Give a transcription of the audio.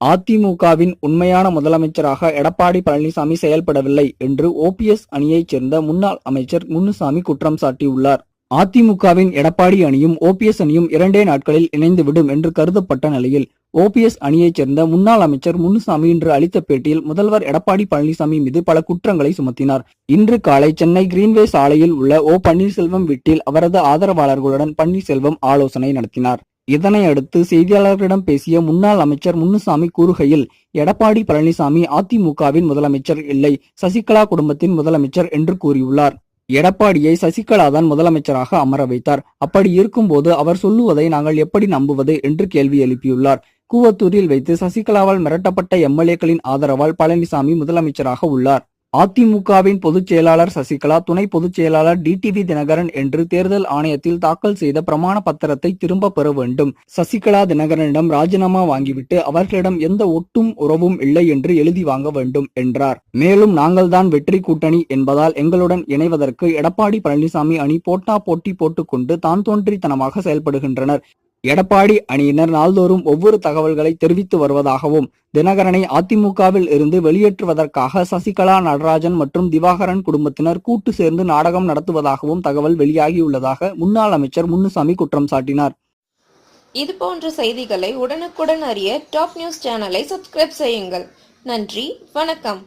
அதிமுகவின் உண்மையான முதலமைச்சராக எடப்பாடி பழனிசாமி செயல்படவில்லை என்று ஓபிஎஸ் அணியைச் சேர்ந்த முன்னாள் அமைச்சர் முன்னுசாமி குற்றம் சாட்டியுள்ளார். அதிமுகவின் எடப்பாடி அணியும் ஓபிஎஸ் அணியும் இரண்டே நாட்களில் இணைந்துவிடும் என்று கருதப்பட்ட நிலையில் ஓபிஎஸ் அணியைச் சேர்ந்த முன்னாள் அமைச்சர் முன்னுசாமி இன்று அளித்த பேட்டியில் முதல்வர் எடப்பாடி பழனிசாமி மீது பல குற்றங்களை சுமத்தினார். இன்று காலை சென்னை கிரீன்வே சாலையில் உள்ள ஓ பன்னீர்செல்வம் வீட்டில் அவரது ஆதரவாளர்களுடன் பன்னீர்செல்வம் ஆலோசனை நடத்தினார். இதனை அடுத்து செய்தியாளர்களிடம் பேசிய முன்னாள் அமைச்சர் முன்னுசாமி கூறுகையில் எடப்பாடி பழனிசாமி அதிமுகவின் முதலமைச்சர் இல்லை சசிகலா குடும்பத்தின் முதலமைச்சர் என்று கூறியுள்ளார். எடப்பாடியை சசிகலாதான் முதலமைச்சராக அமர வைத்தார். அப்படி இருக்கும்போது அவர் சொல்லுவதை நாங்கள் எப்படி நம்புவது என்று கேள்வி எழுப்பியுள்ளார். கூவத்தூரில் வைத்து சசிகலாவால் மிரட்டப்பட்ட எம்எல்ஏக்களின் ஆதரவால் பழனிசாமி முதலமைச்சராக உள்ளார். அதிமுகவின் பொதுச் செயலாளர் சசிகலா துணை பொதுச் செயலாளர் டிடிவி தினகரன் என்று தேர்தல் ஆணையத்தில் தாக்கல் செய்த பிரமாண பத்திரத்தை திரும்ப பெற வேண்டும். சசிகலா தினகரனிடம் ராஜினாமா வாங்கிவிட்டு அவர்களிடம் எந்த ஒட்டும் உறவும் இல்லை என்று எழுதி வாங்க வேண்டும் என்றார். மேலும் நாங்கள்தான் வெற்றி கூட்டணி என்பதால் எங்களுடன் இணைவதற்கு எடப்பாடி பழனிசாமி அணி போட்டா போட்டி போட்டுக்கொண்டு தான் தோன்றித்தனமாக செயல்படுகின்றனர். எடப்பாடி அணியினர் நாள்தோறும் ஒவ்வொரு தகவல்களை தெரிவித்து வருவதாகவும் தினகரனை அதிமுகவில் இருந்து வெளியேற்றுவதற்காக சசிகலா நடராஜன் மற்றும் திவாகரன் குடும்பத்தினர் கூட்டு சேர்ந்து நாடகம் நடத்துவதாகவும் தகவல் வெளியாகியுள்ளதாக முன்னாள் அமைச்சர் முன்னுசாமி குற்றம் சாட்டினார். இது போன்ற செய்திகளை உடனுக்குடன் அறிய டாப் நியூஸ் சேனலை சப்ஸ்கிரைப் செய்யுங்கள். நன்றி வணக்கம்.